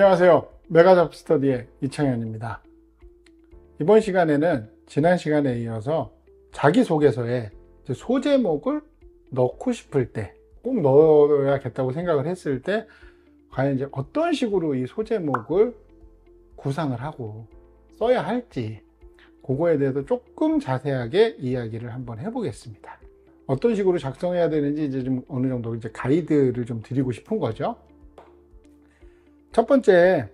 안녕하세요. 메가잡 스터디의 이창현입니다. 이번 시간에는 지난 시간에 이어서 자기소개서에 소제목을 넣고 싶을 때, 꼭 넣어야겠다고 생각을 했을 때, 과연 이제 어떤 식으로 이 소제목을 구상을 하고 써야 할지, 그거에 대해서 조금 자세하게 이야기를 한번 해보겠습니다. 어떤 식으로 작성해야 되는지 이제 좀 어느 정도 이제 가이드를 좀 드리고 싶은 거죠. 첫 번째,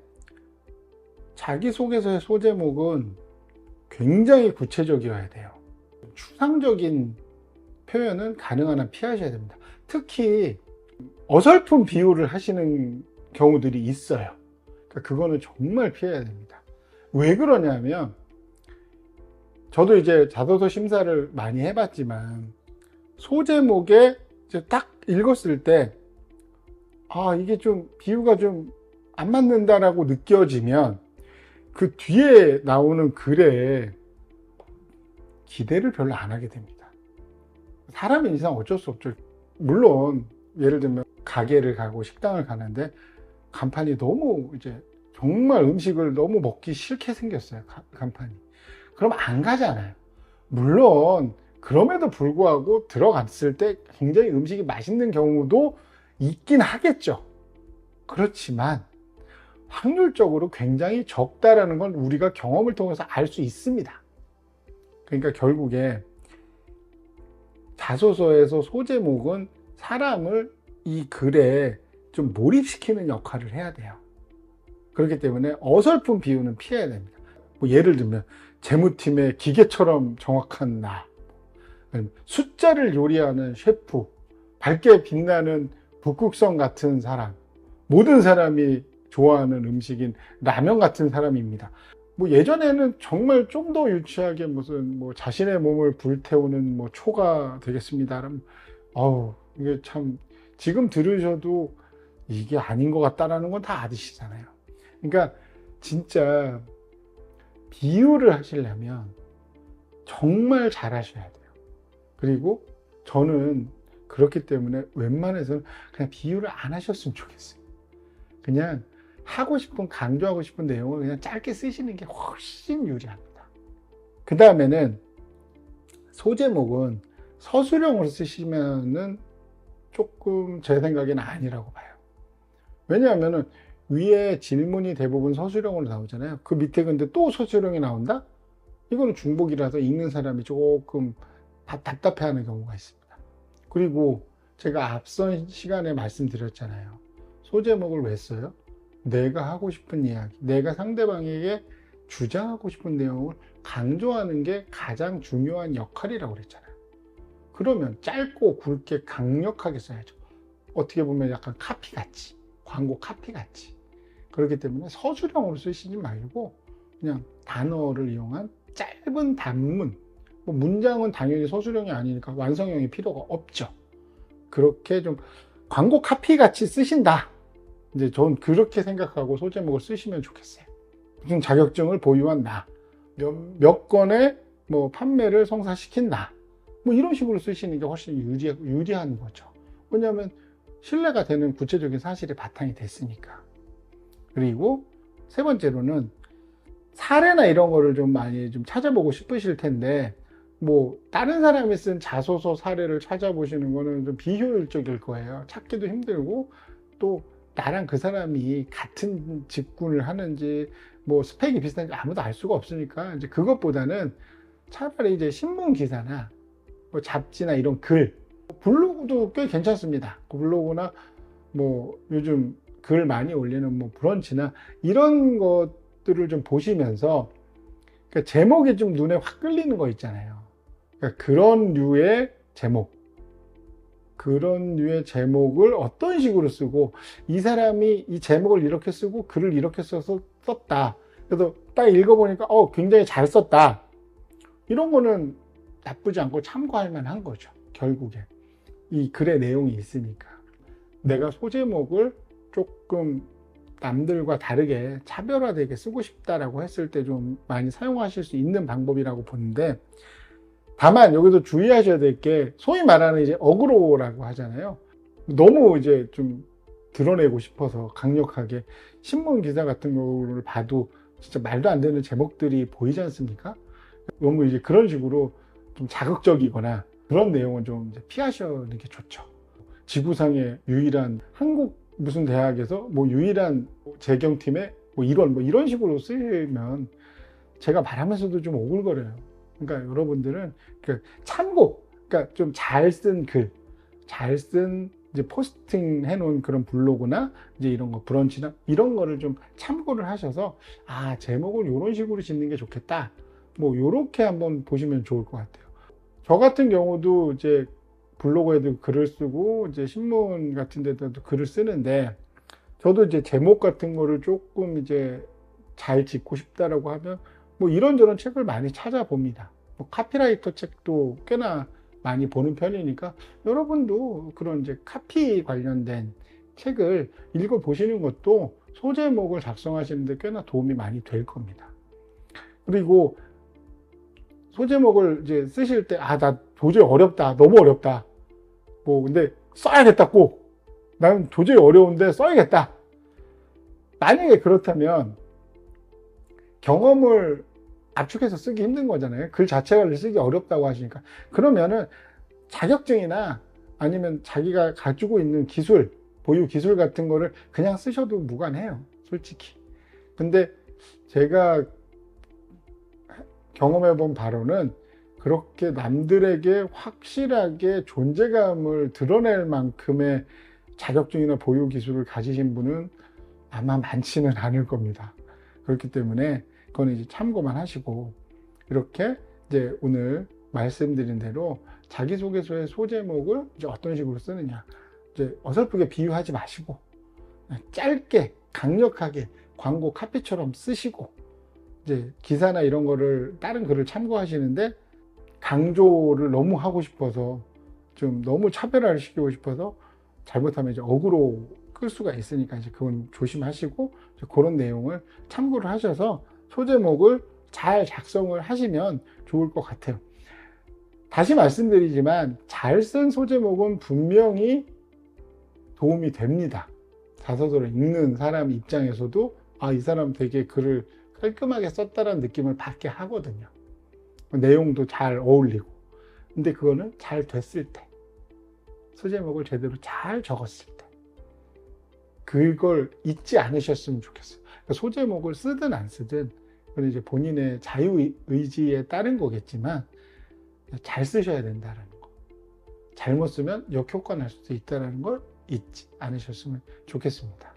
자기소개서의 소제목은 굉장히 구체적이어야 돼요. 추상적인 표현은 가능한 한 피하셔야 됩니다. 특히 어설픈 비유를 하시는 경우들이 있어요. 그러니까 그거는 정말 피해야 됩니다. 왜 그러냐면, 저도 이제 자소서 심사를 많이 해봤지만, 소제목에 딱 읽었을 때, 아, 이게 좀 비유가 좀 안 맞는다라고 느껴지면 그 뒤에 나오는 글에 기대를 별로 안 하게 됩니다. 사람인 이상 어쩔 수 없죠. 물론, 예를 들면 가게를 가고 식당을 가는데 간판이 너무 이제 정말 음식을 너무 먹기 싫게 생겼어요. 가- 간판이. 그럼 안 가잖아요. 물론, 그럼에도 불구하고 들어갔을 때 굉장히 음식이 맛있는 경우도 있긴 하겠죠. 그렇지만 확률적으로 굉장히 적다라는 건 우리가 경험을 통해서 알 수 있습니다. 그러니까 결국에 자소서에서 소제목은 사람을 이 글에 좀 몰입시키는 역할을 해야 돼요. 그렇기 때문에 어설픈 비유는 피해야 됩니다. 뭐 예를 들면 재무팀의 기계처럼 정확한 나, 숫자를 요리하는 셰프, 밝게 빛나는 북극성 같은 사람, 모든 사람이 좋아하는 음식인 라면 같은 사람입니다. 뭐 예전에는 정말 좀 더 유치하게 무슨 뭐 자신의 몸을 불태우는 뭐 초가 되겠습니다. 어우 이게 참 지금 들으셔도 이게 아닌 것 같다라는 건 다 아시잖아요. 그러니까 진짜 비유를 하시려면 정말 잘 하셔야 돼요. 그리고 저는 그렇기 때문에 웬만해서는 그냥 비유를 안 하셨으면 좋겠어요. 그냥 하고 싶은, 강조하고 싶은 내용을 그냥 짧게 쓰시는 게 훨씬 유리합니다. 그 다음에는 소제목은 서술형으로 쓰시면은 조금 제 생각에는 아니라고 봐요. 왜냐하면은 위에 질문이 대부분 서술형으로 나오잖아요. 그 밑에 근데 또 서술형이 나온다? 이거는 중복이라서 읽는 사람이 조금 답- 답답해하는 경우가 있습니다. 그리고 제가 앞선 시간에 말씀드렸잖아요. 소제목을 왜 써요? 내가 하고 싶은 이야기, 내가 상대방에게 주장하고 싶은 내용을 강조하는 게 가장 중요한 역할이라고 그랬잖아요. 그러면 짧고 굵게 강력하게 써야죠. 어떻게 보면 약간 카피 같이, 광고 카피 같이. 그렇기 때문에 서술형으로 쓰시지 말고 그냥 단어를 이용한 짧은 단문, 뭐 문장은 당연히 서술형이 아니니까 완성형이 필요가 없죠. 그렇게 좀 광고 카피 같이 쓰신다. 이제 전 그렇게 생각하고 소제목을 쓰시면 좋겠어요. 무슨 자격증을 보유한 나, 몇, 몇 건의 뭐 판매를 성사시킨 나, 뭐 이런 식으로 쓰시는 게 훨씬 유리, 유리한 거죠. 왜냐하면 신뢰가 되는 구체적인 사실이 바탕이 됐으니까. 그리고 세 번째로는 사례나 이런 거를 좀 많이 좀 찾아보고 싶으실 텐데, 뭐, 다른 사람이 쓴 자소서 사례를 찾아보시는 거는 좀 비효율적일 거예요. 찾기도 힘들고, 또 나랑 그 사람이 같은 직군을 하는지 뭐 스펙이 비슷한지 아무도 알 수가 없으니까 이제 그것보다는 차라리 이제 신문 기사나 뭐 잡지나 이런 글 블로그도 꽤 괜찮습니다. 그 블로그나 뭐 요즘 글 많이 올리는 뭐 브런치나 이런 것들을 좀 보시면서 그러니까 제목이 좀 눈에 확 끌리는 거 있잖아요. 그러니까 그런 류의 제목 그런 류의 제목을 어떤 식으로 쓰고 이 사람이 이 제목을 이렇게 쓰고 글을 이렇게 써서 썼다. 그래서 딱 읽어보니까 어 굉장히 잘 썼다. 이런 거는 나쁘지 않고 참고할 만한 거죠. 결국에 이 글의 내용이 있으니까 내가 소제목을 조금 남들과 다르게 차별화되게 쓰고 싶다라고 했을 때 좀 많이 사용하실 수 있는 방법이라고 보는데 다만 여기서 주의하셔야 될 게 소위 말하는 이제 어그로라고 하잖아요. 너무 이제 좀 드러내고 싶어서 강력하게 신문 기사 같은 거를 봐도 진짜 말도 안 되는 제목들이 보이지 않습니까? 너무 이제 그런 식으로 좀 자극적이거나 그런 내용은 좀 피하시는 게 좋죠. 지구상의 유일한 한국 무슨 대학에서 뭐 유일한 재경팀의 뭐 이런 뭐 이런 식으로 쓰면 제가 말하면서도 좀 오글거려요. 그러니까 여러분들은 그 참고, 그러니까 좀 잘 쓴 글, 잘 쓴 이제 포스팅 해놓은 그런 블로그나 이제 이런 거 브런치나 이런 거를 좀 참고를 하셔서 아 제목을 이런 식으로 짓는 게 좋겠다. 뭐 요렇게 한번 보시면 좋을 것 같아요. 저 같은 경우도 이제 블로그에도 글을 쓰고 이제 신문 같은 데도 글을 쓰는데 저도 이제 제목 같은 거를 조금 이제 잘 짓고 싶다라고 하면 뭐 이런저런 책을 많이 찾아봅니다. 뭐 카피라이터 책도 꽤나 많이 보는 편이니까 여러분도 그런 이제 카피 관련된 책을 읽어 보시는 것도 소제목을 작성하시는데 꽤나 도움이 많이 될 겁니다. 그리고 소제목을 이제 쓰실 때, 아, 나 도저히 어렵다. 너무 어렵다. 뭐, 근데 써야겠다, 꼭. 나는 도저히 어려운데 써야겠다. 만약에 그렇다면 경험을 압축해서 쓰기 힘든 거잖아요. 글 자체를 쓰기 어렵다고 하시니까. 그러면은 자격증이나 아니면 자기가 가지고 있는 기술, 보유 기술 같은 거를 그냥 쓰셔도 무관해요. 솔직히. 근데 제가 경험해 본 바로는 그렇게 남들에게 확실하게 존재감을 드러낼 만큼의 자격증이나 보유 기술을 가지신 분은 아마 많지는 않을 겁니다. 그렇기 때문에 그거는 이제 참고만 하시고 이렇게 이제 오늘 말씀드린 대로 자기소개서의 소제목을 이제 어떤 식으로 쓰느냐. 이제 어설프게 비유하지 마시고 짧게 강력하게 광고 카피처럼 쓰시고 이제 기사나 이런 거를 다른 글을 참고하시는데 강조를 너무 하고 싶어서 좀 너무 차별화를 시키고 싶어서 잘못하면 이제 억으로 끌 수가 있으니까 이제 그건 조심하시고 이제 그런 내용을 참고를 하셔서 소제목을 잘 작성을 하시면 좋을 것 같아요. 다시 말씀드리지만 잘 쓴 소제목은 분명히 도움이 됩니다. 자서서를 읽는 사람 입장에서도 아, 이 사람 되게 글을 깔끔하게 썼다는 느낌을 받게 하거든요. 내용도 잘 어울리고. 근데 그거는 잘 됐을 때. 소제목을 제대로 잘 적었을 때. 그걸 잊지 않으셨으면 좋겠어요. 그러니까 소제목을 쓰든 안 쓰든 그건 이제 본인의 자유 의지에 따른 거겠지만 잘 쓰셔야 된다는 거. 잘못 쓰면 역효과 날 수도 있다는 걸 잊지 않으셨으면 좋겠습니다.